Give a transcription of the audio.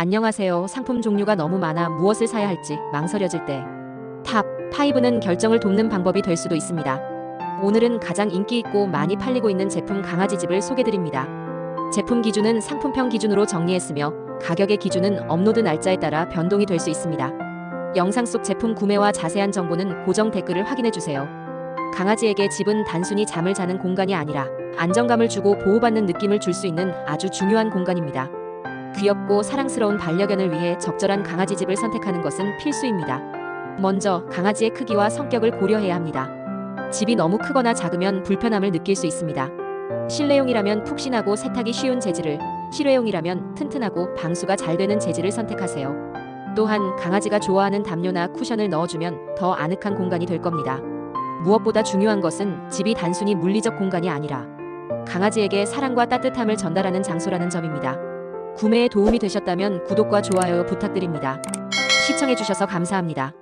안녕하세요. 상품 종류가 너무 많아 무엇을 사야 할지 망설여질 때. 탑 5는 결정을 돕는 방법이 될 수도 있습니다. 오늘은 가장 인기 있고 많이 팔리고 있는 제품 강아지집을 소개드립니다. 제품 기준은 상품평 기준으로 정리했으며 가격의 기준은 업로드 날짜에 따라 변동이 될 수 있습니다. 영상 속 제품 구매와 자세한 정보는 고정 댓글을 확인해 주세요. 강아지에게 집은 단순히 잠을 자는 공간이 아니라 안정감을 주고 보호받는 느낌을 줄 수 있는 아주 중요한 공간입니다. 귀엽고 사랑스러운 반려견을 위해 적절한 강아지 집을 선택하는 것은 필수입니다. 먼저 강아지의 크기와 성격을 고려해야 합니다. 집이 너무 크거나 작으면 불편함을 느낄 수 있습니다. 실내용이라면 푹신하고 세탁이 쉬운 재질을, 실외용이라면 튼튼하고 방수가 잘 되는 재질을 선택하세요. 또한 강아지가 좋아하는 담요나 쿠션을 넣어주면 더 아늑한 공간이 될 겁니다. 무엇보다 중요한 것은 집이 단순히 물리적 공간이 아니라 강아지에게 사랑과 따뜻함을 전달하는 장소라는 점입니다. 구매에 도움이 되셨다면 구독과 좋아요 부탁드립니다. 시청해주셔서 감사합니다.